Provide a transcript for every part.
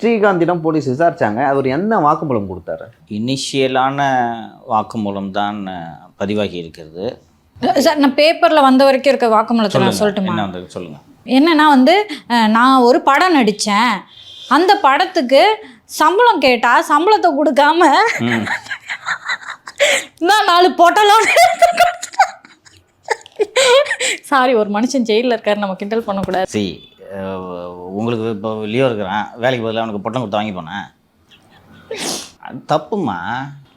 ஸ்ரீகாந்திடம் police விசாரிச்சாங்க. அவர் என்ன வாக்குமூலம் கொடுத்தாரு? இனிஷியலான வாக்குமூலம் தான் பதிவாகி இருக்கிறது. சார் நான் பேப்பரில் வந்த வரைக்கும் இருக்க வாக்குமூலத்தை நான் சொல்லட்டுமா? சொல்லுங்கள் என்னன்னா வந்து நான் ஒரு படம் நடித்தேன் அந்த படத்துக்கு சம்பளம் கேட்டா சம்பளத்தை கொடுக்காம நான் நாலு பொட்டலாம் சாரி ஒரு மனுஷன் ஜெயிலில் இருக்காரு நம்ம கிண்டல் பண்ணக்கூடாது. உங்களுக்கு இப்போ லியோ இருக்கிறான் வேலைக்கு பதிலாக அவனுக்கு பொட்டம் கொடுத்து வாங்கி போனேன். தப்புமா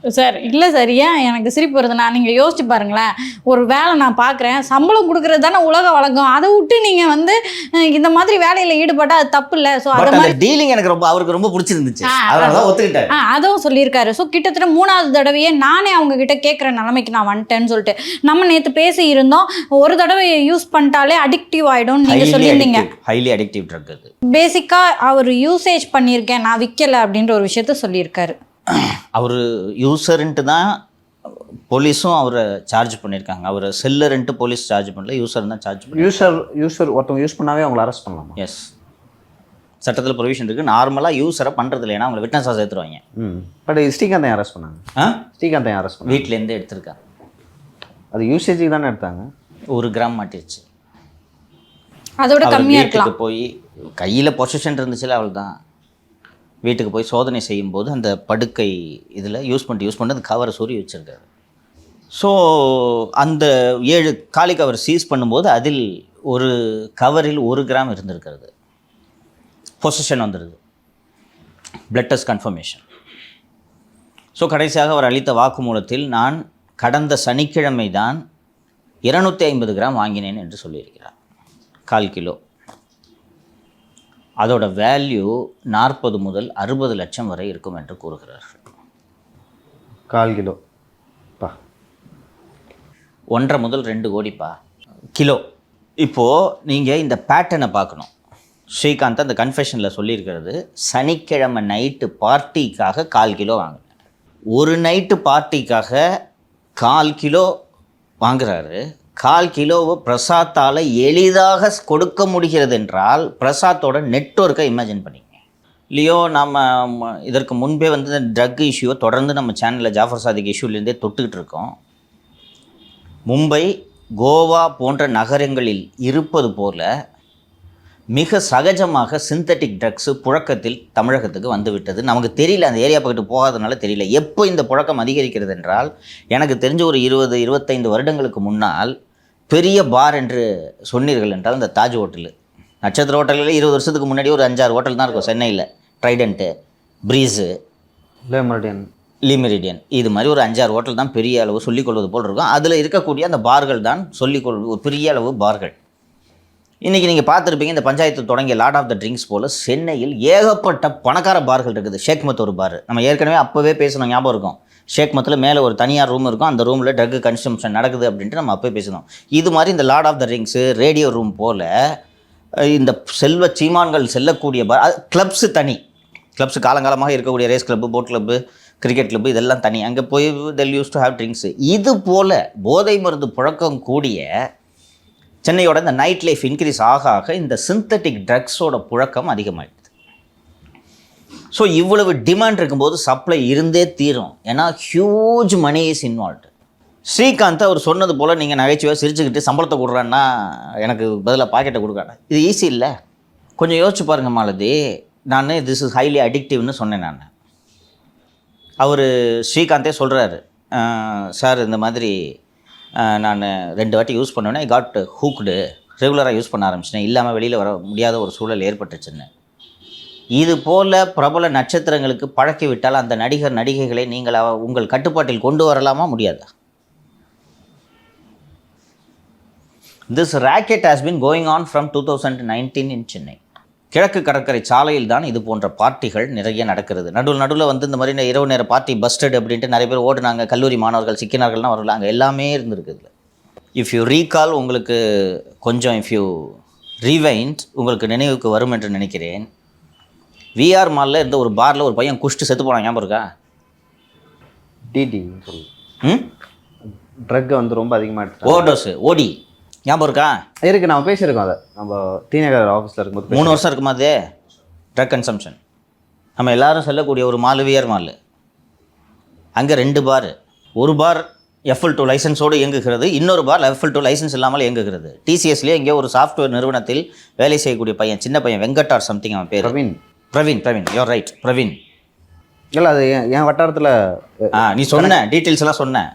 சார் இல்லை சார் ஏன் எனக்கு சிரிப்பு வருதுண்ணா நீங்கள் யோசிச்சு பாருங்களேன். ஒரு வேலை நான் பார்க்குறேன் சம்பளம் கொடுக்குறது தானே உலக வழக்கம். அதை விட்டு நீங்கள் வந்து இந்த மாதிரி வேலையில் ஈடுபட்டால் அது தப்பு இல்லை. ஸோ அதை மாதிரி டீலிங் எனக்கு ரொம்ப அவருக்கு ரொம்ப பிடிச்சிருந்துச்சு. ஆ, அதுவும் சொல்லியிருக்காரு. ஸோ கிட்டத்தட்ட மூணாவது தடவையே நானே அவங்க கிட்ட கேட்குற நிலைமைக்கு நான் வந்துட்டேன்னு சொல்லிட்டு. நம்ம நேற்று பேசி இருந்தோம். ஒரு தடவை யூஸ் பண்ணிட்டாலே அடிக்டிவ் ஆகிடும் நீங்கள் சொல்லியிருந்தீங்க. ஹைலி அடிக்டிவ் ட்ரக் பேசிக்காக அவர் யூசேஜ் பண்ணியிருக்கேன் நான் விற்கலை அப்படின்ற ஒரு விஷயத்த சொல்லியிருக்காரு. அவர் யூசர்ன்ட்டு தான் போலீஸும் அவரை சார்ஜ் பண்ணியிருக்காங்க. அவர் செல்லர்ன்ட்டு போலீஸ் சார்ஜ் பண்ணல யூசர் தான் சார்ஜ் பண்ணி யூசர் யூசர் ஒருத்தவங்க யூஸ் பண்ணாவே அவங்கள அரெஸ்ட் பண்ணலாமா? எஸ் சட்டத்தில் ப்ரொவிஷன் இருக்குது நார்மலாக யூஸரை பண்ணுறது இல்லைன்னா அவங்களை விட்னஸாக சேர்த்துருவாங்க. ம். பட் ஸ்ரீகாந்தை அரெஸ்ட் பண்ணாங்க? ஆ? ஸ்ரீகாந்தை அரெஸ்ட் பண்ணாங்க? வீட்டிலேருந்து எடுத்திருக்காங்க. அது யூசேஜுக்கு தானே எடுத்தாங்க? ஒரு கிராம் மாட்டிருச்சு. அதோட கம்மியாக போய் கையில் பொசிஷன் இருந்துச்சுல அவள் தான் வீட்டுக்கு போய் சோதனை செய்யும்போது அந்த படுக்கை இதில் யூஸ் பண்ணிட்டு யூஸ் பண்ணி அந்த கவரை சூரிய வச்சுருக்காரு. ஸோ அந்த ஏழு காலி கவர் சீஸ் பண்ணும்போது அதில் ஒரு கவரில் ஒரு கிராம் இருந்திருக்கிறது. பொசிஷன் வந்துடுது பிளட் டெஸ்ட் கன்ஃபர்மேஷன் ஸோ கடைசியாக அவர் அளித்த வாக்குமூலத்தில் நான் கடந்த சனிக்கிழமை தான் இருநூத்தி ஐம்பது கிராம் வாங்கினேன் என்று சொல்லியிருக்கிறார். கால் கிலோ. அதோட வேல்யூ நாற்பது முதல் அறுபது லட்சம் வரை இருக்கும் என்று கூறுகிறார்கள். கால் கிலோ. பா. ஒன்றரை முதல் ரெண்டு கோடிப்பா. கிலோ. இப்போது நீங்கள் இந்த பேட்டர்னை பார்க்கணும். ஸ்ரீகாந்த் அந்த கன்ஃபெஷனில் சொல்லியிருக்கிறது சனிக்கிழமை நைட்டு பார்ட்டிக்காக கால் கிலோ வாங்கினேன் ஒரு நைட்டு பார்ட்டிக்காக கால் கிலோ வாங்குறாரு. கால் கிலோவை பிரசாத்தால் எளிதாக கொடுக்க முடிகிறது என்றால் பிரசாத்தோட நெட்வொர்க்கை இமேஜின் பண்ணிங்க லியோ நம்ம இதற்கு முன்பே வந்து இந்த ட்ரக் இஷ்யூவை தொடர்ந்து நம்ம சேனலில் ஜாஃபர் சாதிக் இஷ்யூலேருந்தே தொட்டுக்கிட்டு இருக்கோம். மும்பை கோவா போன்ற நகரங்களில் இருப்பது போல மிக சகஜமாக சிந்தட்டிக் ட்ரக்ஸு புழக்கத்தில் தமிழகத்துக்கு வந்துவிட்டது. நமக்கு தெரியல அந்த ஏரியா பக்கத்து போகாதனால தெரியல. எப்போ இந்த புழக்கம் அதிகரிக்கிறது என்றால் எனக்கு தெரிஞ்ச ஒரு இருபது இருபத்தைந்து வருடங்களுக்கு முன்னால் பெரிய பார் என்று சொன்னீர்கள் என்றால் இந்த தாஜ் ஹோட்டலு. நட்சத்திர ஹோட்டலில் இருபது வருஷத்துக்கு முன்னாடி ஒரு அஞ்சாறு ஹோட்டல் தான் இருக்கும். சென்னையில். ட்ரைடண்ட்டு ப்ரீஸு மறுபடியும் லிமெரிடியன் இது மாதிரி ஒரு அஞ்சாறு ஹோட்டல் தான் பெரிய அளவு சொல்லிக் கொள்வது போல் இருக்கும். அதில் இருக்கக்கூடிய அந்த பார்கள் தான் சொல்லிக் கொள் ஒரு பெரிய அளவு பார்கள். இன்றைக்கி நீங்கள் பார்த்துருப்பீங்க இந்த பஞ்சாயத்து தொடங்கிய லார்ட் ஆஃப் த ட்ரிங்க்ஸ் போல் சென்னையில் ஏகப்பட்ட பணக்கார பார்கள் இருக்குது. ஷேக் ஒரு பார் நம்ம ஏற்கனவே அப்போவே பேசணும் ஞாபகம் இருக்கும். ஷேக் மத்தில் மேலே ஒரு தனியார் ரூம் இருக்கும். அந்த ரூமில் ட்ரக் கன்சம்ஷன் நடக்குது அப்படின்ட்டு நம்ம அப்போ பேசணும் இது மாதிரி இந்த Lord of the Rings radio room போல் இந்த செல்வ சீமான்கள் செல்லக்கூடிய பார் கிளப்ஸு தனி. கிளப்ஸு காலங்காலமாக இருக்கக்கூடிய race club boat club cricket club இதெல்லாம் தனி. அங்கே போய் they'll use to have drinks இது போல் போதை மருந்து புழக்கம் கூடிய சென்னையோட இந்த நைட் லைஃப் இன்க்ரீஸ் ஆக ஆக இந்த சிந்தட்டிக் ட்ரக்ஸோட புழக்கம் அதிகமாகிடுது ஸோ இவ்வளவு டிமாண்ட் இருக்கும்போது சப்ளை இருந்தே தீரும். ஏன்னா huge money is involved Srikanth அவர் சொன்னது போல் நீங்கள் நகைச்சுவையாக சிரிச்சுக்கிட்டு சம்பளத்தை கொடுக்குறான்னா எனக்கு பதிலாக பாக்கெட்டை கொடுக்காங்க இது ஈஸி இல்லை. கொஞ்சம் யோசிச்சு பாருங்க மாலதி. நான் திஸ் இஸ் ஹைலி அடிக்டிவ்னு சொன்னேன் நான். அவர் ஸ்ரீகாந்தே சொல்கிறாரு சார் இந்த மாதிரி நான் ரெண்டு வாட்டி யூஸ் பண்ணோன்னே ஐ காட் ஹூக்டு ரெகுலராக யூஸ் பண்ண ஆரம்பிச்சிட்டேன். இல்லாமல் வெளியில் வர முடியாத ஒரு சூழல் ஏற்பட்டுச்சுன்னு. இது போல் பிரபல நட்சத்திரங்களுக்கு பழக்கிவிட்டால் அந்த நடிகர் நடிகைகளை நீங்கள் அவ- உங்கள் கட்டுப்பாட்டில் கொண்டு வரலாமா? முடியாதா. This racket has been going on from two thousand nineteen Chennai Chennai கிழக்கு கடற்கரை சாலையில் தான் இது போன்ற பார்ட்டிகள் நிறைய நடக்கிறது. நடுவில் நடுவில் வந்து இந்த மாதிரி இரவு நேர பார்ட்டி பஸ்டட் அப்படின்ட்டு நிறைய பேர் ஓடுனாங்க. கல்லூரி மாணவர்கள் சிக்கினார்கள்னா வரல அங்கே எல்லாமே இருந்திருக்குதுல இஃப் யூ ரீகால் உங்களுக்கு கொஞ்சம் இஃப் யூ ரீவைண்ட் உங்களுக்கு நினைவுக்கு வரும் என்று நினைக்கிறேன். விஆர் மாலில் இருந்த ஒரு பாரில் ஒரு பையன் குஷ்டு செத்து போனான். ஞாபகம் இருக்கா? டிடி ம்? ட்ரக் வந்து ரொம்ப அதிகமாக ஓவர்டோஸு ஓடி ஞாபகம் இருக்கா? இருக்கு நம்ம பேசியிருக்கோம் அதை. நம்ம டி நகர் ஆஃபீஸில் இருக்கும்போது மூணு வருஷம் இருக்குமா அது? ட்ரக் கன்சம்ஷன் நம்ம எல்லாரும் செல்லக்கூடிய ஒரு மாலு வியர் மால். அங்கே ரெண்டு பார். ஒரு பார் எஃப்எல் டூ லைசன்ஸோடு இயங்குகிறது இன்னொரு பார் எஃப்எல் டூ லைசன்ஸ் இல்லாமல் இயங்குகிறது. டிசிஎஸ்லேயே இங்கே ஒரு சாஃப்ட்வேர் நிறுவனத்தில் வேலை செய்யக்கூடிய பையன் சின்ன பையன் வெங்கட் ஆர் சம்திங் அவன் பேர். Praveen. Praveen Praveen you're right Praveen. இல்லை அது என் வட்டாரத்தில் ஆ நீ சொன்ன டீட்டெயில்ஸ் எல்லாம் சொன்ன.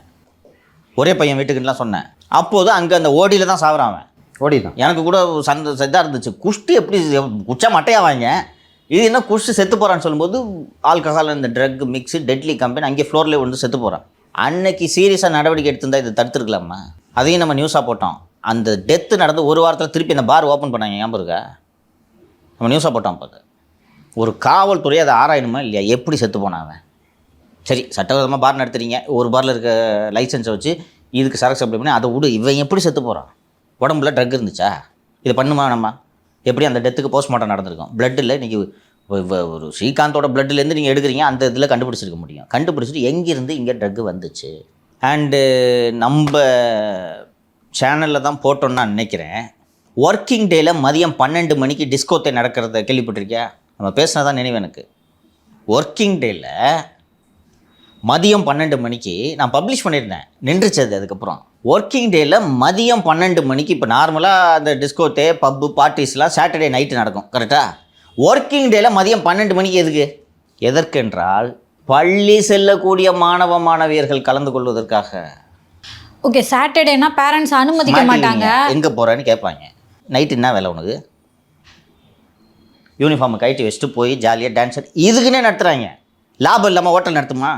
ஒரே பையன் வீட்டுக்குலாம் சொன்னேன் அப்போது அங்கே அந்த ஓடியில் தான் சாகுறான் அவன். ஓடி தான் எனக்கு கூட சந்த இதாக இருந்துச்சு. குஷ்டு எப்படி குச்சா மட்டையா வாங்க. இது என்ன குஷ்டு செத்து போகிறான்னு சொல்லும்போது ஆல்கஹால் இந்த ட்ரக் மிக்ஸு டெட்லி கம்பெனி அங்கே ஃப்ளோர்லேயே வந்து செத்து போகிறான் அன்னைக்கு சீரியஸாக நடவடிக்கை எடுத்திருந்தா இது தடுத்துருக்கலாமா? அதையும் நம்ம நியூஸாக போட்டோம். அந்த டெத்து நடந்து ஒரு வாரத்தில் திருப்பி அந்த பார் ஓப்பன் பண்ணாங்க. ஞாபகம் இருக்கா? நம்ம நியூஸாக போட்டோம் அப்போ அது. ஒரு காவல்துறை அதை ஆராயணுமா இல்லையா? எப்படி செத்து போனான் அவன்? சரி சட்டவிரோதமாக பார் நடத்துறீங்க. ஒரு பாரில் இருக்க லைசன்ஸை வச்சு இதுக்கு சரக்கு சப்ளை பண்ணி அதை விடு. இவன் எப்படி செத்து போகிறான் உடம்புல ட்ரக் இருந்துச்சா? இது பண்ணுமா நம்ம? எப்படி அந்த டெத்துக்கு போஸ்ட்மார்ட்டம் நடந்திருக்கும்? பிளட்டில் இன்றைக்கி ஒரு ஸ்ரீகாந்தோட பிளட்லேருந்து நீங்கள் எடுக்கிறீங்க அந்த இதில் கண்டுபிடிச்சிருக்க முடியும். கண்டுபிடிச்சிட்டு எங்கேருந்து இங்கே ட்ரக்கு வந்துச்சு? அண்டு நம்ம சேனலில் தான் போட்டோன்னு நான் நினைக்கிறேன். ஒர்க்கிங் டேயில் மதியம் பன்னெண்டு மணிக்கு டிஸ்கோத்தை நடக்கிறத கேள்விப்பட்டிருக்கியா? நம்ம பேசினதான் நினைவு எனக்கு. ஒர்க்கிங் டேயில் மதியம் பன்னெண்டு மணிக்கு நான் பப்ளிஷ் பண்ணியிருந்தேன். நின்றுச்சு அது அதுக்கப்புறம் ஒர்க்கிங் டேயில் மதியம் பன்னெண்டு மணிக்கு இப்போ நார்மலாக அந்த டிஸ்கோத்தே பப்பு பார்ட்டிஸ்லாம் சாட்டர்டே நைட்டு நடக்கும். கரெக்டாக ஒர்க்கிங் டேயில் மதியம் பன்னெண்டு மணிக்கு எதுக்கு? எதற்கென்றால் பள்ளி செல்லக்கூடிய மாணவ மாணவியர்கள் கலந்து கொள்வதற்காக. ஓகே சாட்டர்டேனா பேரண்ட்ஸ் அனுமதிக்க மாட்டாங்க. எங்கே போகிறேன்னு கேட்பாங்க நைட்டு என்ன வேலை உனக்கு? யூனிஃபார்மை கழட்டி வச்சுட்டு போய் ஜாலியாக டான்ஸ் இதுக்குன்னே நடத்துகிறாங்க லாபம் இல்லாமல் ஹோட்டல் நடத்துமா?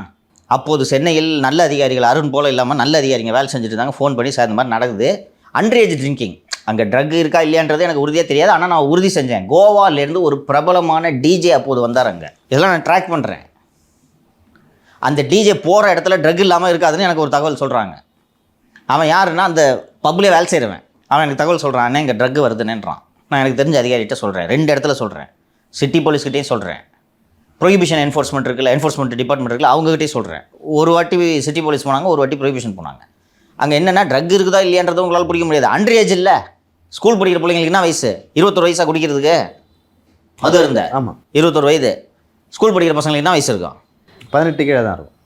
அப்போது சென்னையில் நல்ல அதிகாரிகள் அருண் போல இல்லாமல் நல்ல அதிகாரிங்க வேலை செஞ்சுட்டு இருந்தாங்க ஃபோன் பண்ணி சார் இந்த மாதிரி நடக்குது. அன்ரேஜ் ட்ரிங்கிங் அங்கே ட்ரக் இருக்கா இல்லையான்றது எனக்கு உறுதியாக தெரியாது. ஆனால் நான் உறுதி செஞ்சேன். கோவாலேருந்து ஒரு பிரபலமான டிஜே அப்போது வந்தார் அங்கே இதெல்லாம் நான் ட்ராக் பண்ணுறேன் அந்த டிஜே போகிற இடத்துல ட்ரக் இல்லாமல் இருக்காதுன்னு எனக்கு ஒரு தகவல் சொல்கிறாங்க அவன் யாருன்னா அந்த பப்ளே வேலை செய்கிறவன் அவன் எனக்கு தகவல் சொல்கிறான் அண்ணே இங்கே ட்ரக் வருதுன்னுன்றான் நான் எனக்கு தெரிஞ்ச அதிகாரிகிட்ட சொல்கிறேன் ரெண்டு இடத்துல சொல்கிறேன் சிட்டி போலீஸ்கிட்டையும் சொல்கிறேன் ப்ரொஹிபிஷன் என்ஃபோர்ஸ்மெண்ட் இருக்குல்ல என்ஃபோர்ஸ்மெண்ட் டிபார்ட்மெண்ட் இருக்குல்ல அவங்ககிட்டயும் சொல்கிறேன் ஒரு வாட்டி சிட்டி போலீஸ் போனாங்க ஒரு வாட்டி ப்ரொஹிபிஷன் போனாங்க. அங்கே என்னென்னா ட்ரக் இருக்குதா இல்லையான்றதை உங்களால் பிடிக்க முடியாது. அண்டர் ஏஜ் இல்லை. ஸ்கூல் படிக்கிற பிள்ளைங்களுக்கு என்ன வயசு? இருபத்தொரு வயசாக குடிக்கிறதுக்கு? அது இருந்த. ஆமாம் இருபத்தொரு வயது. ஸ்கூல் படிக்கிற பசங்களுக்கு என்ன வயசு இருக்கும்? பதினெட்டு கீழே தான் இருக்கும்.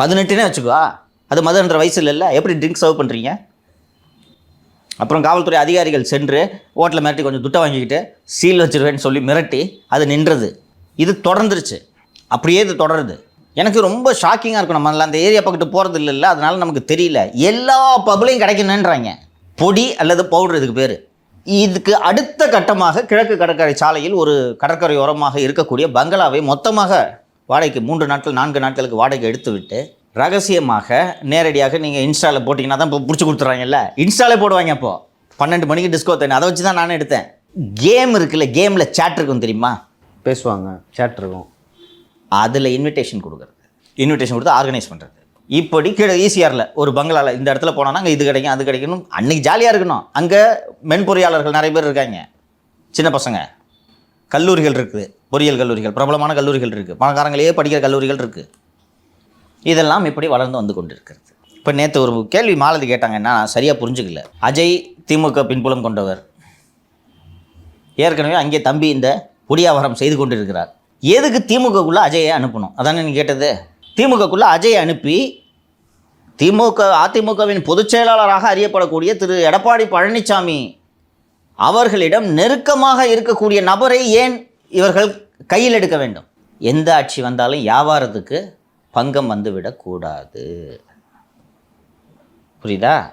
பதினெட்டுனே வச்சுக்கோ. அது மதுன்ற வயசு இல்லைல்ல எப்படி ட்ரிங்க் சர்வ் பண்ணுறீங்க அப்புறம் காவல்துறை அதிகாரிகள் சென்று ஹோட்டலில் மிரட்டி கொஞ்சம் துட்டை வாங்கிக்கிட்டு சீல் வச்சிருவேன்னு சொல்லி மிரட்டி அது நின்றது. இது தொடர்ந்துருச்சு. அப்படியே இது தொடருது. எனக்கு ரொம்ப ஷாக்கிங்காக இருக்கும். நம்ம அந்த ஏரியா பக்கத்து போகிறது இல்லைல்ல அதனால் நமக்கு தெரியல. எல்லா பப்ளையும் கிடைக்கணுன்றாங்க பொடி அல்லது பவுடர் இதுக்கு பேர். இதுக்கு அடுத்த கட்டமாக கிழக்கு கடற்கரை சாலையில் ஒரு கடற்கரையோரமாக இருக்கக்கூடிய பங்களாவை மொத்தமாக வாடகைக்கு மூன்று நாட்கள் நான்கு நாட்களுக்கு வாடகை எடுத்துவிட்டு ரகசியமாக நேரடியாக நீங்கள் இன்ஸ்டாவில் போட்டிங்கன்னா தான் இப்போ பிடிச்சி கொடுத்துட்றாங்கல்ல. இன்ஸ்டாலே போடுவாங்க அப்போது பன்னெண்டு மணிக்கு டிஸ்கோ தண்ணி அதை வச்சு தான் நானும் எடுத்தேன். கேம் இருக்குல்ல கேமில் சேட் இருக்கும் தெரியுமா? பேசுவாங்க சேட் இருக்கும். அதில் இன்விடேஷன் கொடுக்குறது. இன்விடேஷன் கொடுத்து ஆர்கனைஸ் பண்ணுறது இப்படி கீழே ஈஸியாரில் ஒரு பங்களாவில் இந்த இடத்துல போனால் அங்கே இது கிடைக்கும் அது கிடைக்கணும் அன்னைக்கு ஜாலியாக இருக்கணும். அங்கே மென்பொறியாளர்கள் நிறைய பேர் இருக்காங்க. சின்ன பசங்க. கல்லூரிகள் இருக்குது. பொறியியல் கல்லூரிகள் பிரபலமான கல்லூரிகள் இருக்குது பணக்காரங்களையே படிக்கிற கல்லூரிகள் இருக்குது இதெல்லாம் இப்படி வளர்ந்து வந்து கொண்டிருக்கிறது. இப்போ நேற்று ஒரு கேள்வி மாலதி கேட்டாங்கன்னா நான் சரியாக புரிஞ்சுக்கல. அஜய் திமுக பின்புலம் கொண்டவர். ஏற்கனவே அங்கே தம்பி இந்த குடியாவரம் செய்து கொண்டிருக்கிறார். எதுக்கு திமுகக்குள்ளே அஜயை அனுப்பணும்? அதானே நீ கேட்டது? திமுகக்குள்ளே அஜயை அனுப்பி திமுக அதிமுகவின் பொதுச் செயலாளராக அறியப்படக்கூடிய திரு. எடப்பாடி பழனிசாமி அவர்களிடம் நெருக்கமாக இருக்கக்கூடிய நபரை ஏன் இவர்கள் கையில் எடுக்க வேண்டும்? எந்த ஆட்சி வந்தாலும் வியாபாரத்துக்கு பங்கம் வந்துவிடக்கூடாது. புரியுதா?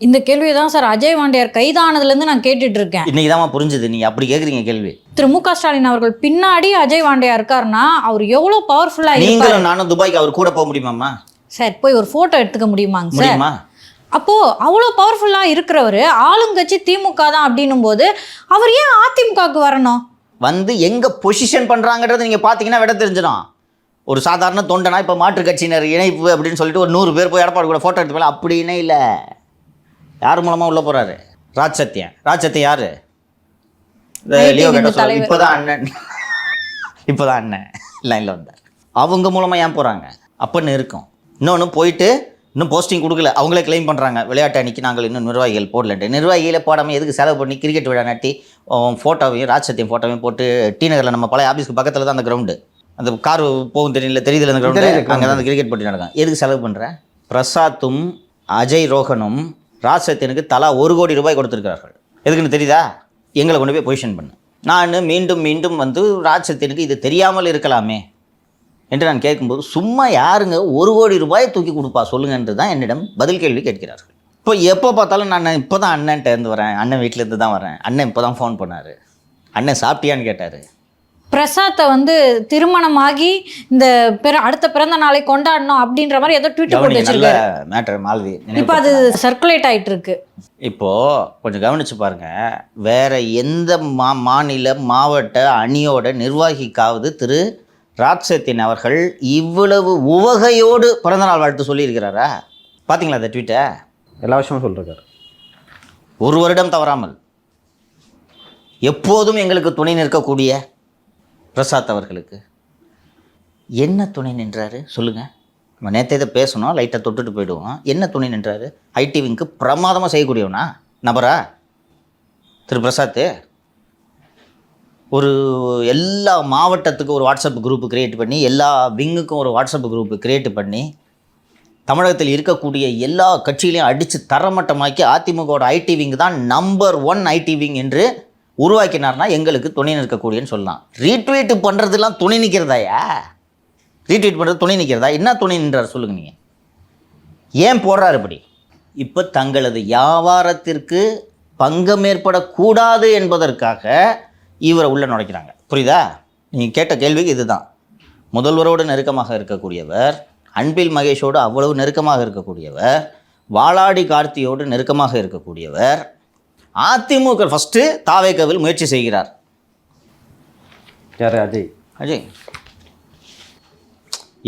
இந்த கேள்வி தான் சார் அஜய் வாண்டியார் கைதானதுலேருந்து நான் கேட்டுட்டு இருக்கேன் இன்னைக்கு தான் புரிஞ்சுது. நீங்கள் அப்படி கேட்குறீங்க கேள்வி. திரு மு க ஸ்டாலின் அவர்கள் பின்னாடி அஜய் வாண்டியா இருக்காருன்னா அவர் எவ்வளோ பவர்ஃபுல்லாக நீங்களும் நானும் துபாய்க்கு அவர் கூட போக முடியுமாம்மா? சார் போய் ஒரு ஃபோட்டோ எடுத்துக்க முடியுமாங்க சார்? முடியுமா? அப்போ அவ்வளோ பவர்ஃபுல்லாக இருக்கிறவர் ஆளுங்கட்சி திமுக தான் அப்படின்னும் போது அவர் ஏன் அதிமுகவுக்கு வரணும்? வந்து எங்கே பொசிஷன் பண்ணுறாங்கன்றத நீங்கள் பார்த்தீங்கன்னா விட தெரிஞ்சிடும். ஒரு சாதாரண தொண்டனா இப்போ மாற்றுக் கட்சியினர் இணைப்பு அப்படின்னு சொல்லிட்டு ஒரு நூறு பேர் போய் எடப்பாடி கூட ஃபோட்டோ எடுத்து போகலாம் அப்படின்னே இல்லை. யார் மூலமாக உள்ளே போகிறாரு ராஜ் சத்யன் ராஜ் சத்யன் யார் லியோ விங்க கேட்ட தலைவர். இப்போ தான் அண்ணன். இப்போ தான் அண்ணன் லைனில் வந்தார். அவங்க மூலமாக ஏன் போகிறாங்க அப்படின்னு இருக்கும். இன்னொன்று போயிட்டு இன்னும் போஸ்டிங் கொடுக்கல. அவங்களே க்ளைம் பண்ணுறாங்க விளையாட்டு அணிக்கு நாங்கள் இன்னும் நிர்வாகிகள் போடலன்ட்டு. நிர்வாகிகளை போடாமல் எதுக்கு செலவு பண்ணி கிரிக்கெட் விழா நட்டி ஃபோட்டோவையும் ராஜ்சத்தியம் ஃபோட்டோவையும் போட்டு டி நகரில் நம்ம பழைய ஆஃபீஸ்க்கு பக்கத்தில் தான் அந்த கிரவுண்டு அந்த கார் போகும் தெரியல தெரியுதுல அந்த கிரவுண்டு அங்கே தான் அந்த கிரிக்கெட் போட்டி நடக்கும். எதுக்கு செலவு பண்ணுறேன் பிரசாத்தும் அஜய் ரோஹனும் ராசத்தினுக்கு தலா ஒரு கோடி ரூபாய் கொடுத்துருக்கிறார்கள். எதுக்குன்னு தெரியுதா? எங்களை கொண்டு போய் பொசிஷன் பண்ணு. நான் மீண்டும் மீண்டும் வந்து ராஜ்சத்தினுக்கு இது தெரியாமல் இருக்கலாமே என்று நான் கேட்கும்போது சும்மா யாருங்க ஒரு கோடி ரூபாயை தூக்கி கொடுப்பா? சொல்லுங்கன்றது தான் என்னிடம் பதில் கேள்வி கேட்கிறார்கள். இப்போ எப்போ பார்த்தாலும் நான் இப்போ தான் அண்ணன்ட்டேருந்து வரேன். அண்ணன் வீட்டிலேருந்து தான் வரேன். அண்ணன் இப்போ தான் ஃபோன் பண்ணார். அண்ணன் சாப்பிட்டியான்னு கேட்டார். பிரசாத்தை வந்து திருமணமாகி இந்த பிற அடுத்த பிறந்த நாளை கொண்டாடணும் அப்படின்ற மாதிரி ஏதோ ட்வீட் போட்டு வச்சிருக்காரு. மேட்டர் மாலதி இப்போ அது சர்க்குலேட் ஆயிட்டு இருக்கு இப்போது கொஞ்சம் கவனிச்சு பாருங்க. வேற எந்த மா மாநில மாவட்ட அணியோட நிர்வாகிக்காவது திரு ராட்சத்தின் அவர்கள் இவ்வளவு உவகையோடு பிறந்தநாள் வாழ்த்து சொல்லியிருக்கிறாரா? பார்த்தீங்களா அந்த ட்வீட்டை எல்லா விஷயமும் சொல்லிருக்காரு. ஒரு வருடம் தவறாமல் எப்போதும் எங்களுக்கு துணை நிற்கக்கூடிய பிரசாத் அவர்களுக்கு. என்ன துணை நின்றாரு? சொல்லுங்கள் நம்ம நேற்றே இதை பேசணும் லைட்டாக தொட்டுட்டு போயிடுவோம். என்ன துணை நின்றாரு? ஐடி விங்க்கு பிரமாதமாக செய்யக்கூடியவனா? நபரா? திரு பிரசாத்து ஒரு எல்லா மாவட்டத்துக்கும் ஒரு வாட்ஸ்அப் குரூப் க்ரியேட் பண்ணி எல்லா விங்குக்கும் ஒரு வாட்ஸ்அப் குரூப் கிரியேட் பண்ணி தமிழகத்தில் இருக்கக்கூடிய எல்லா கட்சியிலையும் அடித்து தரமட்டமாக்கி அதிமுகவோட ஐடி விங் தான் நம்பர் ஒன் ஐடி விங் என்று உருவாக்கினார்னா எங்களுக்கு துணை நிற்கக்கூடியன்னு சொல்லலாம். ரீட்வீட் பண்ணுறதுலாம் துணை நிற்கிறதாயா? ரீட்வீட் பண்ணுறது துணை நிற்கிறதா? என்ன துணை நின்றார் சொல்லுங்கள் நீங்கள் ஏன் போடுறார் இப்படி? இப்போ தங்களது வியாபாரத்திற்கு பங்கம் ஏற்படக்கூடாது என்பதற்காக இவரை உள்ளே நுழைக்கிறாங்க. புரியுதா? நீங்கள் கேட்ட கேள்விக்கு இதுதான். முதல்வரோடு நெருக்கமாக இருக்கக்கூடியவர் அன்பில் மகேஷோடு அவ்வளவு நெருக்கமாக இருக்கக்கூடியவர் வாலாடி கார்த்தியோடு நெருக்கமாக இருக்கக்கூடியவர் அதிமுக ஃபஸ்ட்டு தாவேக்கவில் முயற்சி செய்கிறார். யார் அஜய்? அஜய்.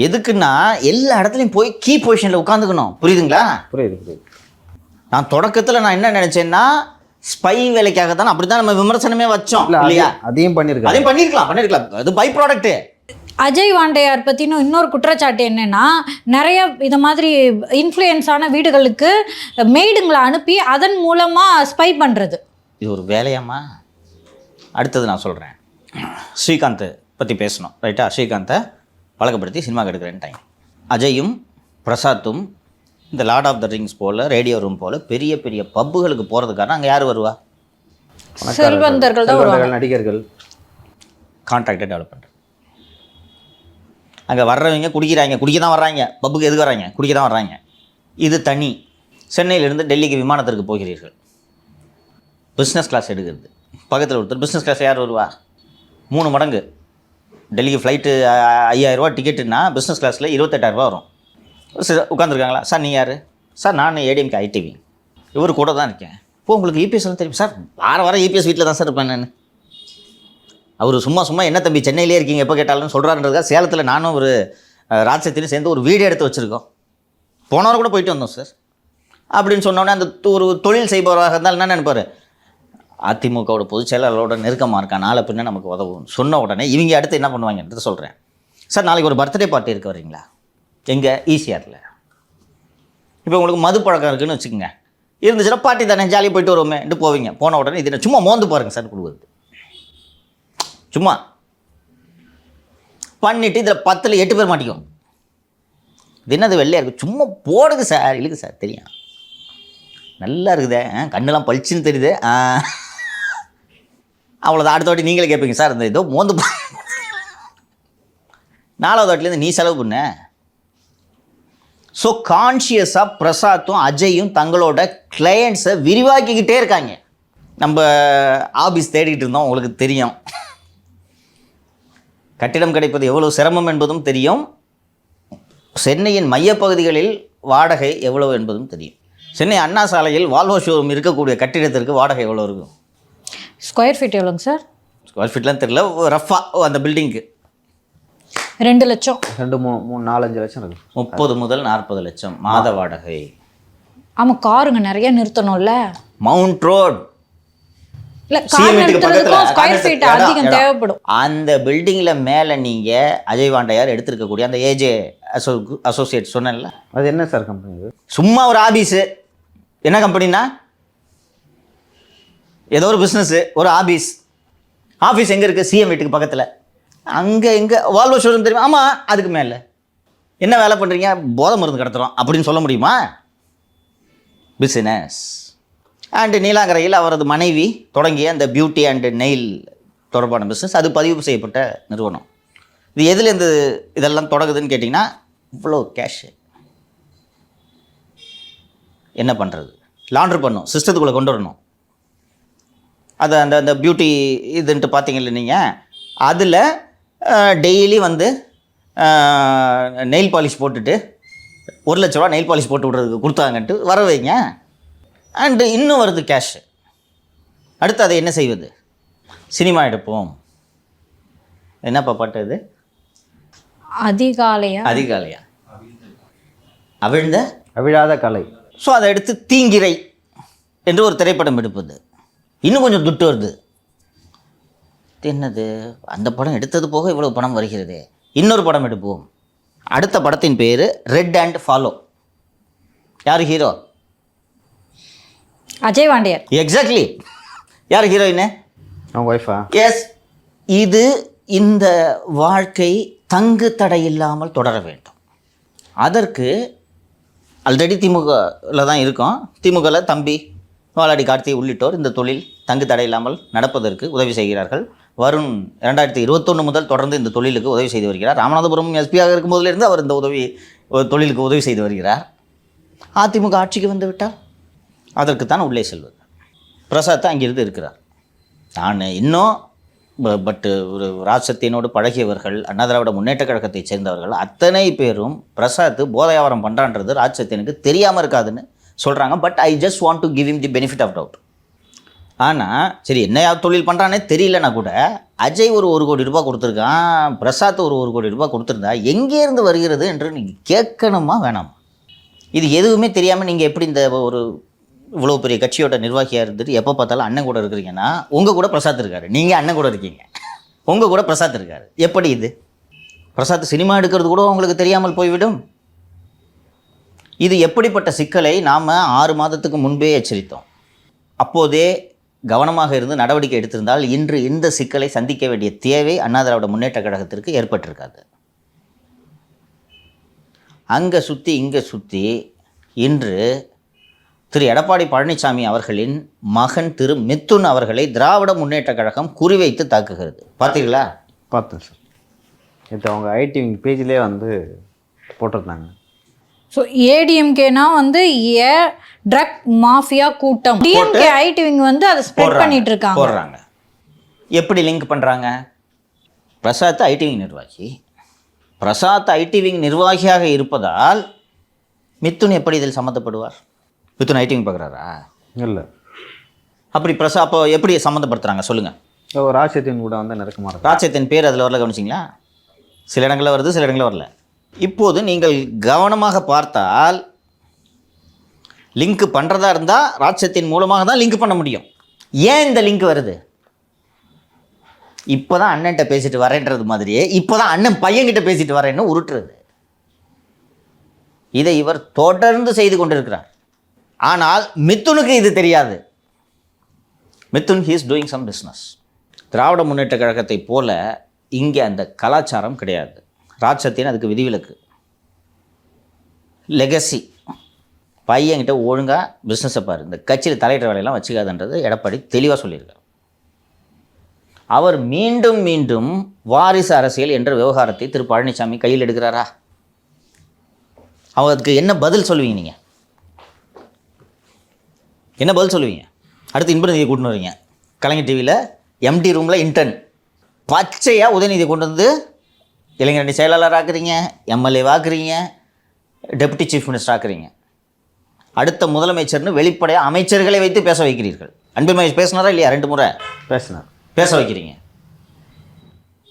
எதுக்குன்னா எல்லா இடத்துலையும் போய் கீ பொசிஷனில் உட்காந்துக்கணும் புரியுதுங்களா? புரியுது புரியுது. நான் தொடக்கத்தில் நான் என்ன நினச்சேன்னா ஸ்பை வேலைக்காக தான் அப்படி தான் நம்ம விமர்சனமே வச்சோம் இல்லை இல்லையா? அதையும் பண்ணியிருக்காரு. அதையும் பண்ணியிருக்கலாம் பண்ணியிருக்கலாம். அது பை ப்ராடக்ட்டு அஜய் வாண்டையார் பற்றின இன்னொரு குற்றச்சாட்டு என்னன்னா நிறைய இது மாதிரி இன்ஃப்ளூயன்ஸான வீடுகளுக்கு மெய்டுங்களை அனுப்பி அதன் மூலமாக ஸ்பை பண்ணுறது இது ஒரு வேலையாம்மா. அடுத்தது நான் சொல்கிறேன் ஸ்ரீகாந்த் பற்றி பேசணும். ரைட்டா ஸ்ரீகாந்தை பழக்கப்படுத்தி சினிமா எடுக்கிறேன் டைம் அஜயும் பிரசாத்தும் இந்த லார்ட் ஆஃப் த ரிங்ஸ் போல் ரேடியோ ரூம் போல் பெரிய பெரிய பப்புகளுக்கு போகிறதுக்கான அங்கே யார் வருவா? செல்வந்தர்கள் தான் நடிகர்கள். கான்ட்ராக்டை டெவலப் பண்ணுறேன் அங்கே வர்றவங்க குடிக்கிறாங்க. குடிக்க தான் வர்றாங்க. பப்புக்கு எதுக்கு வர்றாங்க? குடிக்க தான் வர்றாங்க. இது தனி. சென்னையிலிருந்து டெல்லிக்கு விமானத்திற்கு போகிறீர்கள். பிஸ்னஸ் கிளாஸ் எடுக்கிறது. பக்கத்தில் ஒருத்தர் பிஸ்னஸ் கிளாஸ் யார் வருவா? மூணு மடங்கு. டெல்லிக்கு ஃப்ளைட்டு ஐயாயிரரூவா டிக்கெட்டுன்னா பிஸ்னஸ் கிளாஸில் இருபத்தெட்டாயிரரூவா வரும். சார் உட்காந்துருக்காங்களா சார் நீ யார்? சார் நான் ஏடிஎம்கே ஐடிவி இவர் கூட தான் இருக்கேன். இப்போ உங்களுக்கு இபிஎஸ் தெரியும். சார் வார வாரம் இபிஎஸ் வீட்டில் தான் சார் இருப்பேன் நான். அவர் சும்மா சும்மா என்ன தம்பி சென்னையிலே இருக்கீங்க எப்போ கேட்டாலும்? சொல்கிறாருன்றதுக்காக சேலத்தில் நானும் ஒரு ராட்சத்திலையும் சேர்ந்து ஒரு வீடு எடுத்து வச்சுருக்கோம். போன வாரம் கூட போயிட்டு வந்தோம் சார். அப்படின்னு சொன்னோடனே அந்த ஒரு தொழில் செய்பவராக இருந்தால் என்ன நினைப்பார்? அதிமுகவோட பொதுச் செயலாளரோட நெருக்கமாக இருக்கா நாளை பின்ன நமக்கு உதவும். சொன்ன உடனே இவங்க அடுத்து என்ன பண்ணுவாங்கன்றத சொல்கிறேன் சார் நாளைக்கு ஒரு பர்த்டே பார்ட்டி இருக்க வரீங்களா? எங்கே? ஈசிஆரில். இப்போ உங்களுக்கு மது பழக்கம் இருக்குன்னு வச்சுக்கோங்க. இருந்துச்சுன்னா பார்ட்டி தானே ஜாலியாக போயிட்டு வருவோமே போவீங்க. போன உடனே இதில் சும்மா மோந்து பாருங்க சார் கொடுக்குறது சும்மா பண்ணிவிட்டு இதில் பத்தில் எட்டு பேர் மாட்டிக்கும் இது என்னது வெள்ளையாக இருக்குது சும்மா போடுது சார். இழுக்கு சார். தெரியும். நல்லா இருக்குதே. கண்ணெலாம் கண்ணெல்லாம் பளிச்சுன்னு தெரியுது. அவ்வளோதான் அடுத்த வாட்டி நீங்களே கேட்பீங்க. சார் இந்த ஏதோ மோந்து நாலாவது வாட்டிலேருந்து நீ செலவு பண்ண. ஸோ கான்ஷியஸாக பிரசாத்தும் அஜயும் தங்களோட கிளையண்ட்ஸை விரிவாக்கிக்கிட்டே இருக்காங்க. நம்ம ஆஃபீஸ் தேடிக்கிட்டு இருந்தோம். உங்களுக்கு தெரியும். கட்டிடம் கிடைப்பது எவ்வளவு சிரமம் என்பதும் தெரியும். சென்னையின் மையப்பகுதிகளில் வாடகை எவ்வளவு என்பதும் தெரியும். சென்னை அண்ணா சாலையில் வால்வோ ஷோரூம் இருக்கக்கூடிய கட்டிடத்திற்கு வாடகை எவ்வளோ இருக்கும்? ஸ்கொயர் ஃபீட் எவ்வளோங்க சார்? ஸ்கொயர் ஃபீட்லாம் தெரியல. ரஃபாக அந்த பில்டிங்க்கு. ரெண்டு லட்சம். ரெண்டு மூணு மூணு நாலஞ்சு லட்சம் இருக்கு. முப்பது முதல் நாற்பது லட்சம். மாத வாடகை. ஆமாம் காருங்க நிறைய நிறுத்தணும்ல. மவுண்ட் ரோட் அந்த பில்டிங்கில் மேலே நீங்கள் அஜய் வாண்டையார் எடுத்திருக்கக்கூடிய அந்த ஏஜே அசோ அசோசியேட் சொன்னேன்ல. அது என்ன சார் கம்பெனி இது? சும்மா ஒரு ஆபீஸு என்ன கம்பெனினா ஏதோ ஒரு பிஸ்னஸ்ஸு ஒரு ஆபீஸ் ஆஃபீஸ் எங்கே இருக்குது சிஎம் வீட்டுக்கு பக்கத்தில். அங்கே எங்கே வால்வோ ஷோரூம் தெரியுமா? ஆமாம் அதுக்கு மேலே. என்ன வேலை பண்ணுறீங்க போதை மருந்து கடத்துறோம். அப்படின்னு சொல்ல முடியுமா? பிஸ்னஸ் அண்டு நீலாங்கரையில் அவரது மனைவி தொடங்கிய அந்த பியூட்டி அண்டு நெயில் தொடர்பான பிஸ்னஸ் அது பதிவு செய்யப்பட்ட நிறுவனம். இது எதுலேருந்து இதெல்லாம் தொடங்குதுன்னு கேட்டிங்கன்னா இவ்வளோ கேஷு என்ன பண்ணுறது லாண்ட்ரு பண்ணும். சிஸ்டத்துக்குள்ளே கொண்டு வரணும். அது அந்த அந்த பியூட்டி இதுன்ட்டு பார்த்தீங்கல்ல நீங்கள் அதில் டெய்லி வந்து நெயில் பாலிஷ் போட்டுட்டு ஒரு லட்ச ரூபா நெயில் பாலிஷ் போட்டு விட்றதுக்கு கொடுத்தாங்கன்ட்டு வர வைங்க. அண்டு இன்னும் வருது கேஷ் அடுத்து அதை என்ன செய்வது? சினிமா எடுப்போம். என்னப்பா பாட்டு இது அதிகாலையா? அதிகாலையா? அவிழ்ந்த? அவிழாத கலை. ஸோ அதை எடுத்து தீங்கிரை என்று ஒரு திரைப்படம் எடுப்பது. இன்னும் கொஞ்சம் துட்டு வருது. என்னது? அந்த படம் எடுத்தது போக இவ்வளவு பணம் வருகிறது. இன்னொரு படம் எடுப்போம். அடுத்த படத்தின் பேர் ரெட் அண்ட் ஃபாலோ யார் ஹீரோ அஜய் வாண்டியர். எக்ஸாக்ட்லி யார் ஹீரோயினு அவங்க ஒய்ஃபா எஸ் இது இந்த வாழ்க்கை தங்கு தடை இல்லாமல் தொடர வேண்டும். அதற்கு ஆல்ரெடி திமுகவில் தான் இருக்கோம். திமுகவில் தம்பி வாலாடி கார்த்தி உள்ளிட்டோர் இந்த தொழில் தங்கு தடை இல்லாமல் நடப்பதற்கு உதவி செய்கிறார்கள். வருண் இரண்டாயிரத்தி இருபத்தொன்று முதல் தொடர்ந்து இந்த தொழிலுக்கு உதவி செய்து வருகிறார். ராமநாதபுரம் எஸ்பியாக இருக்கும் போதிலிருந்து அவர் இந்த உதவி தொழிலுக்கு உதவி செய்து வருகிறார். அதிமுக ஆட்சிக்கு வந்து விட்டால்? அதற்குத்தான் உள்ளே செல்வது. பிரசாத் தான் அங்கிருந்து இருக்கிறார். நான் இன்னும் பட்டு ஒரு ராஜசத்தியனோடு பழகியவர்கள் அண்ணா திராவிட முன்னேற்ற கழகத்தைச் சேர்ந்தவர்கள் அத்தனை பேரும் பிரசாத் போதையாவரம் பண்ணுறான்றது ராஜசத்தியனுக்கு தெரியாமல் இருக்காதுன்னு சொல்கிறாங்க but I just want to give him the benefit of doubt. ஆனால் சரி என்ன தொழில் பண்ணுறானே தெரியலனா கூட அஜய் ஒரு ஒரு கோடி ரூபாய் கொடுத்துருக்கான் பிரசாத் ஒரு ஒரு கோடி ரூபாய் கொடுத்துருந்தா எங்கேருந்து வருகிறது என்று நீங்கள் கேட்கணுமா வேணாமா? இது எதுவுமே தெரியாமல் நீங்கள் எப்படி இந்த ஒரு இவ்வளோ பெரிய கட்சியோட நிர்வாகியாக இருந்துட்டு எப்போ பார்த்தாலும் அண்ணன் கூட இருக்கிறீங்கன்னா உங்கள் கூட பிரசாத் இருக்காரு. நீங்கள் அண்ணன் கூட இருக்கீங்க. உங்கள் கூட பிரசாத் இருக்காரு. எப்படி இது? பிரசாத் சினிமா எடுக்கிறது கூட உங்களுக்கு தெரியாமல் போய்விடும். இது எப்படிப்பட்ட சிக்கலை நாம் ஆறு மாதத்துக்கு முன்பே எச்சரித்தோம். அப்போதே கவனமாக இருந்து நடவடிக்கை எடுத்திருந்தால் இன்று இந்த சிக்கலை சந்திக்க வேண்டிய தேவை அண்ணா திராவிட முன்னேற்ற கழகத்திற்கு ஏற்பட்டிருக்காது. அங்கே சுற்றி இங்கே சுற்றி இன்று திரு எடப்பாடி பழனிசாமி அவர்களின் மகன் திரு மித்துன் அவர்களை திராவிட முன்னேற்ற கழகம் குறிவைத்து தாக்குகிறது. பார்த்தீங்களா பார்த்தேன் சார். இது அவங்க ஐடி பேஜ்லேயே வந்து போட்டிருந்தாங்க. ஸோ ஏடிஎம்கேனா வந்து ஏ ட்ரக் மாஃபியா கூட்டம். டிஎம்கே ஐடி விங் வந்து அதை ஸ்ப்ரெட் பண்ணிட்டு இருக்காங்க போடுறாங்க. எப்படி லிங்க் பண்ணுறாங்க பிரசாத் ஐடி விங் நிர்வாகி. பிரசாத் ஐடி விங் நிர்வாகியாக இருப்பதால் மித்துன் எப்படி இதில் சம்மந்தப்படுவார்? IT wing பார்க்குறாரா? இல்லை. அப்படி பிரசா அப்போ எப்படி சம்மந்தப்படுத்துகிறாங்க சொல்லுங்கள் ஒரு ராஜ்யத்தின் கூட வந்து நெருக்கமாக இருக்கும் ராட்சத்தின் பேர் அதில் வரல கவனிச்சிங்களா? சில இடங்களில் வருது சில இடங்களில் வரல. இப்போது நீங்கள் கவனமாக பார்த்தால் லிங்க் பண்ணுறதா இருந்தால் ராட்சத்தின் மூலமாக தான் லிங்க் பண்ண முடியும். ஏன் இந்த லிங்க் வருது? இப்போ தான் அண்ணன்ட்ட பேசிட்டு வரேன்றது மாதிரியே இப்போ தான் அண்ணன் பையன்கிட்ட பேசிட்டு வரேன்னு உருட்டுறது. இதை இவர் தொடர்ந்து செய்து கொண்டிருக்கிறார். ஆனால் மித்துனுக்கு இது தெரியாது. Mithun he's doing some business Dravida Munnetra கழகத்தை போல இங்கே அந்த கலாச்சாரம் கிடையாது. ராட்சத்தின் அதுக்கு விதிவிலக்கு. லெகசி பையன்கிட்ட ஒழுங்காக பிஸ்னஸை பாரு. இந்த கட்சியில் தலையிட்ட வேலையெல்லாம் வச்சுக்காதுன்றது எடப்பாடி தெளிவாக சொல்லியிருக்கார். அவர் மீண்டும் மீண்டும் வாரிசு அரசியல் என்ற விவகாரத்தை திரு பழனிசாமி கையில் எடுக்கிறாரா? அவருக்கு என்ன பதில் சொல்லுவீங்க நீங்கள் என்ன பதில் சொல்லுவீங்க? அடுத்து இன்பநிதியை கூட்டின்னு வரீங்க கலைஞர் டிவியில் எம்டி ரூமில் இன்டர்ன் பச்சையாக உதயநிதியை கொண்டு வந்து இளைஞரணி செயலாளர் ஆக்குறீங்க எம்எல்ஏ ஆக்குறீங்க டெப்டி சீஃப் மினிஸ்டர் ஆக்குறீங்க. அடுத்த முதலமைச்சர்னு வெளிப்படையாக அமைச்சர்களை வைத்து பேச வைக்கிறீர்கள். அன்பில் மகேஷ் பேசினாரா இல்லையா? ரெண்டு முறை. பேசினார். பேச வைக்கிறீங்க.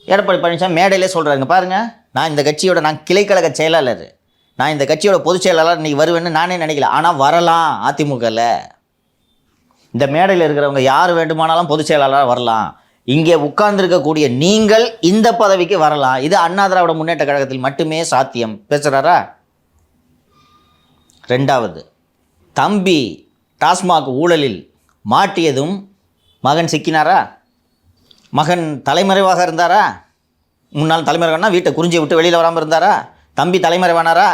எடப்பாடி பழனிசாமி மேடையிலே சொல்கிறாங்க பாருங்க. நான் இந்த கட்சியோட நான் கிளைக்கழக செயலாளர். நான் இந்த கட்சியோட பொதுச் செயலாளர் இன்னைக்கு வருவேன்னு நானே நினைக்கல. ஆனால் வரலாம் அதிமுகவில் இந்த மேடையில் இருக்கிறவங்க யார் வேண்டுமானாலும் பொதுச் செயலாளராக வரலாம். இங்கே உட்கார்ந்துருக்கக்கூடிய நீங்கள் இந்த பதவிக்கு வரலாம். இது அண்ணா திராவிட முன்னேற்ற கழகத்தில் மட்டுமே சாத்தியம். பேசுகிறாரா ரெண்டாவது தம்பி டாஸ்மாக் ஊழலில் மாட்டியதும் மகன் சிக்கினாரா? மகன் தலைமறைவாக இருந்தாரா? முன்னாள் தலைமறைவானா? வீட்டை குறிஞ்சி விட்டு வெளியில் வராமல் இருந்தாரா? தம்பி தலைமறைவானாரா?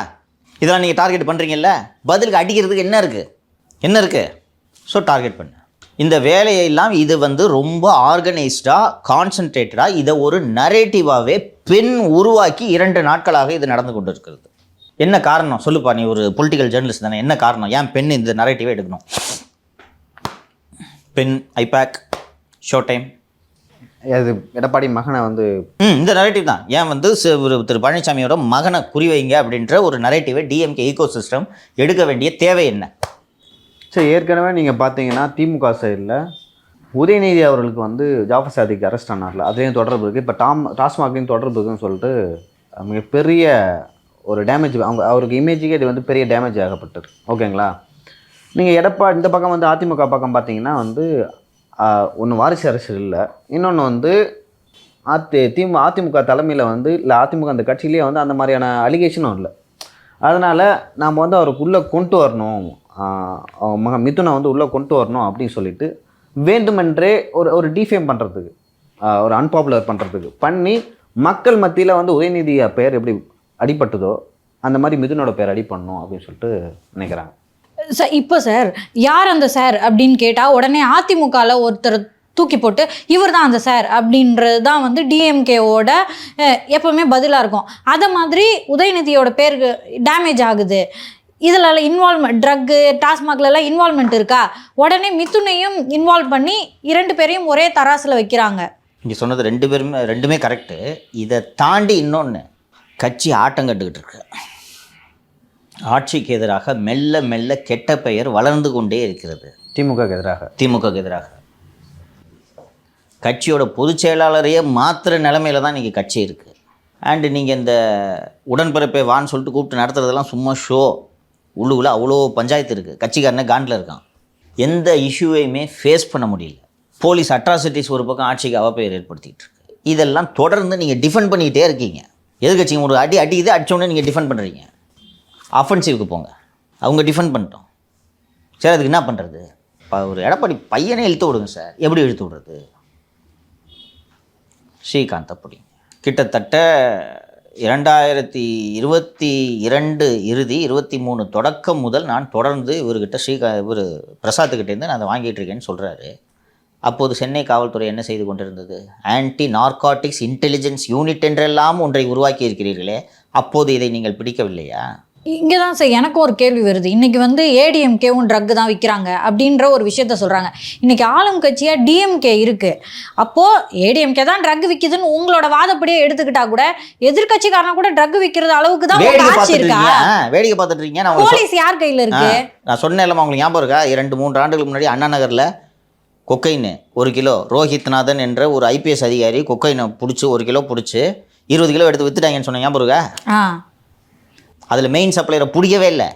இதெல்லாம் நீங்கள் டார்கெட் பண்ணுறீங்கல்ல பதிலுக்கு அடிக்கிறதுக்கு என்ன இருக்குது என்ன இருக்குது ஸோ டார்கெட் பண்ணு. இந்த வேலையெல்லாம் இது வந்து ரொம்ப ஆர்கனைஸ்டாக கான்சன்ட்ரேட்டடாக இதை ஒரு நரேட்டிவாகவே பெண் உருவாக்கி இரண்டு நாட்களாக இது நடந்து கொண்டு இருக்கிறது என்ன காரணம்? சொல்லுப்பா நீ ஒரு பொலிட்டிக்கல் ஜேர்னலிஸ்ட் தானே. என்ன காரணம்? ஏன் பெண் இந்த நரேட்டிவை எடுக்கணும்? பென் ஐபேக் ஷோ டைம் அது எடப்பாடி மகனை வந்து ம் இந்த நரேட்டிவ் தான். ஏன் வந்து ஒரு திரு பழனிசாமியோட மகனை குறிவைங்க அப்படின்ற ஒரு நரேட்டிவை டிஎம்கே ஈகோ சிஸ்டம் எடுக்க வேண்டிய தேவை என்ன? சரி ஏற்கனவே நீங்கள் பார்த்தீங்கன்னா திமுக சைடில் உதயநிதி அவர்களுக்கு வந்து ஜாஃபர் சாதிக்கு அரெஸ்ட் ஆனார்ல. அதுலேயும் தொடர்பு இருக்குது இப்போ டாம் டாஸ்மாகையும் தொடர்பு இருக்குன்னு சொல்லிட்டு மிகப்பெரிய ஒரு டேமேஜ் அவங்க அவருக்கு இமேஜுக்கே இது வந்து பெரிய டேமேஜ் ஆகப்பட்டது. ஓகேங்களா? நீங்கள் எடப்பா இந்த பக்கம் வந்து அதிமுக பக்கம் பார்த்தீங்கன்னா வந்து ஒன்று வாரிசு அரசு இல்லை. இன்னொன்று வந்து அதி திமு அதிமுக தலைமையில் வந்து இல்லை அதிமுக அந்த கட்சியிலேயே வந்து அந்த மாதிரியான அலிகேஷனும் இல்லை. அதனால் நாம் வந்து அவருக்குள்ளே கொண்டு வரணும். ஆஹ் மகன் மிதுனை வந்து உள்ளே கொண்டு வரணும் அப்படின்னு சொல்லிட்டு வேண்டுமென்றே ஒரு ஒரு டிஃபேம் பண்ணுறதுக்கு ஒரு அன்பாப்புலர் பண்ணுறதுக்கு பண்ணி மக்கள் மத்தியில் வந்து உதயநிதி பெயர் எப்படி அடிபட்டதோ அந்த மாதிரி மிதுனோட பேர் அடிப்படணும் அப்படின்னு சொல்லிட்டு நினைக்கிறாங்க. சார் இப்போ சார் யார் அந்த சார் அப்படின்னு கேட்டால் உடனே அதிமுகவில் ஒருத்தர் தூக்கி போட்டு இவர் தான் அந்த சார் அப்படின்றது தான் வந்து டிஎம்கேவோட எப்பவுமே பதிலாக இருக்கும். அதை மாதிரி உதயநிதியோட பேருக்கு டேமேஜ் ஆகுது. இதில் இன்வால்மெண்ட் ட்ரக்கு டாஸ்மாக்லலாம் இன்வால்மெண்ட் இருக்கா? உடனே மிதுனையும் இன்வால்வ் பண்ணி இரண்டு பேரையும் ஒரே தராசில் வைக்கிறாங்க. இங்கே சொன்னது ரெண்டு பேருமே ரெண்டுமே கரெக்டு இதை தாண்டி இன்னொன்று கட்சி ஆட்டம் கட்டுக்கிட்டு இருக்கு. ஆட்சிக்கு எதிராக மெல்ல மெல்ல கெட்ட பெயர் வளர்ந்து கொண்டே இருக்கிறது. திமுகக்கு எதிராக. திமுகக்கு எதிராக. கட்சியோட பொதுச் செயலாளரையே மாத்திர நிலமையில தான் இன்றைக்கி கட்சி இருக்குது அண்டு நீங்கள் இந்த உடன்பிறப்பை வான்னு சொல்லிட்டு கூப்பிட்டு நடத்துறதெல்லாம் சும்மா ஷோ உள்ளுக்குள்ளே அவ்வளோ பஞ்சாயத்து இருக்குது கட்சிக்காரனே காண்டில் இருக்கான். எந்த இஷ்யூவையுமே ஃபேஸ் பண்ண முடியல. போலீஸ் அட்ராசிட்டிஸ் ஒரு பக்கம் ஆட்சிக்கு அவப்பெயர் ஏற்படுத்திக்கிட்டு இருக்கு. இதெல்லாம் தொடர்ந்து நீங்கள் டிஃபெண்ட் பண்ணிக்கிட்டே இருக்கீங்க. எதிர்கட்சிங்க ஒரு அடி அடிக்குது அடித்தோடனே நீங்கள் டிஃபெண்ட் பண்ணுறீங்க அஃபென்சிவ்க்கு போங்க. அவங்க டிஃபெண்ட் பண்ணிட்டோம். சார் அதுக்கு என்ன பண்ணுறது இப்போ ஒரு எடப்பாடி பையனே இழுத்து விடுங்க சார். எப்படி இழுத்து விடுறது? ஸ்ரீகாந்த் அப்படி. கிட்டத்தட்ட இரண்டாயிரத்தி இருபத்தி இரண்டு இறுதி இருபத்தி மூணு தொடக்கம் முதல் நான் தொடர்ந்து இவர்கிட்ட ஸ்ரீகா இவர் பிரசாத்துக்கிட்டேருந்து நான் அதை வாங்கிட்டு இருக்கேன்னு சொல்கிறாரு அப்போது சென்னை காவல்துறை என்ன செய்து கொண்டிருந்தது? ஆன்டி நார்காட்டிக்ஸ் இன்டெலிஜென்ஸ் யூனிட் என்றெல்லாம் ஒன்றை உருவாக்கி இருக்கிறீர்களே அப்போது இதை நீங்கள் பிடிக்கவில்லையா? இங்கே தான் சார் எனக்கும் ஒரு கேள்வி வருது. இன்னைக்கு வந்து ஏடிஎம்கேவும் ட்ரக் தான் விற்கிறாங்க அப்படின்ற ஒரு விஷயத்த சொல்கிறாங்க இன்னைக்கு ஆளும் கட்சியாக டிஎம்கே இருக்குது அப்போது ஏடிஎம்கே தான் ட்ரக் விற்கிதுன்னு உங்களோட வாதப்படியே எடுத்துக்கிட்டா கூட எதிர்க்கட்சிக்காரன கூட ட்ரக் விற்கிறது அளவுக்கு தான் ஆட்சி இருக்கா? வேடிக்கை பார்த்துட்டு இருக்கீங்க. நான் போலீஸ் யார் கையில் இருக்கு? நான் சொன்னேன் இல்லைம்மா உங்களுக்கு ஞாபகம் இருக்கா? இரண்டு மூன்று ஆண்டுகளுக்கு முன்னாடி அண்ணா நகரில் கொக்கைன்னு ஒரு கிலோ ரோஹித்நாதன் என்ற ஒரு ஐபிஎஸ் அதிகாரி கொக்கைனை பிடிச்சி ஒரு கிலோ பிடிச்சி இருபது கிலோ எடுத்து வித்துட்டாங்கன்னு சொன்ன ஞாபகம் இருக்கா? அதில் மெயின் சப்ளையரை பிடிக்கவே இல்லை.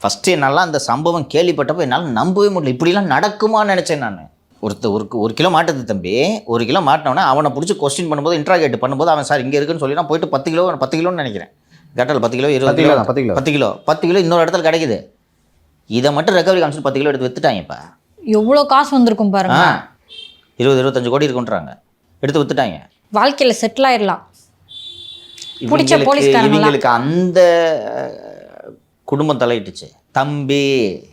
ஃபஸ்ட்டு என்னால் அந்த சம்பவம் கேள்விப்பட்டப்போ என்னால் நம்பவே முடியல. இப்படிலாம் நடக்குமான்னு நினச்சேன் நான். ஒருத்த ஒரு ஒரு கிலோ மாட்டுது தம்பி. ஒரு கிலோ மாட்டினவொடனே அவனை பிடிச்சி கொஸ்டின் பண்ணும்போது இன்ட்ராகேட் பண்ணும்போது அவன் சார் இங்கே இருக்குன்னு சொல்லி நான் போயிட்டு பத்து கிலோ பத்து கிலோன்னு நினைக்கிறேன். கட்டல் பத்து கிலோ இருபது கிலோ பத்து கிலோ. பத்து கிலோ. பத்து கிலோ இன்னொரு இடத்துல கிடைக்குது. இதை மட்டும் ரெக்கவரி காமிச்சு பத்து கிலோ எடுத்து வித்துட்டாங்கப்பா. எவ்வளோ காசு வந்திருக்கும் ஆ. பாருங்க இருபது இருபத்தஞ்சு கோடி இருக்குன்றாங்க. எடுத்து வித்துட்டாங்க. வாழ்க்கையில் செட்டில் ஆயிடலாம் இவங்களுக்கு அந்த குடும்பம் தலையிட்டுச்சு. தம்பி.